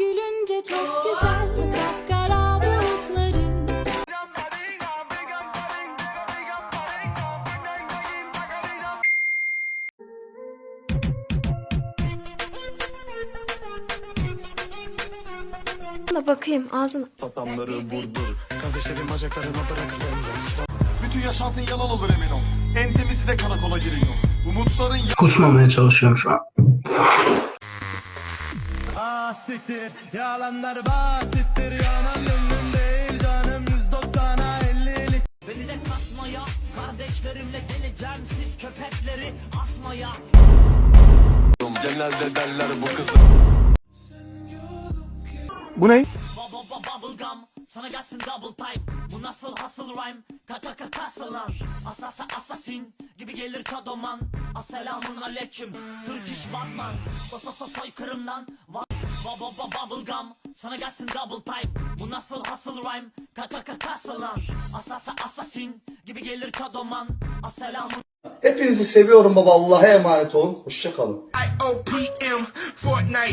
gülünce çok güzel Kapkara bulutları Da bakayım ağzına. Satanları vurdur Kardeşlerim bacaklarına bırak Bütün yaşantın yalan olur emin ol. En temizi de karakola giriyor. Umutların Kusmamaya çalışıyorum şu an. Siktir. Yalanlar basittir yanan ömrüm değil. Canım 190'a 50'lik Beni de kasmaya Kardeşlerimle geleceğim siz köpekleri asmaya. Genelde derler bu kız. Bu ne? Bubblegum. Sana gelsin double time. Bu nasıl hustle rhyme? Kaka kaka kasıl lan Asasa assassin Gibi gelir çadoman. Asselamun aleyküm. Türk iş Batman. Basa sa soykırımdan Va- Baba baba bubblegum Sana gelsin double time Bu nasıl hustle rhyme Kaka kaka kasıl lan Asasa assassin Gibi gelir çadoman Asselamun Hepinizi seviyorum baba. Allah'a emanet olun. Hoşçakalın. IOPM Fortnite.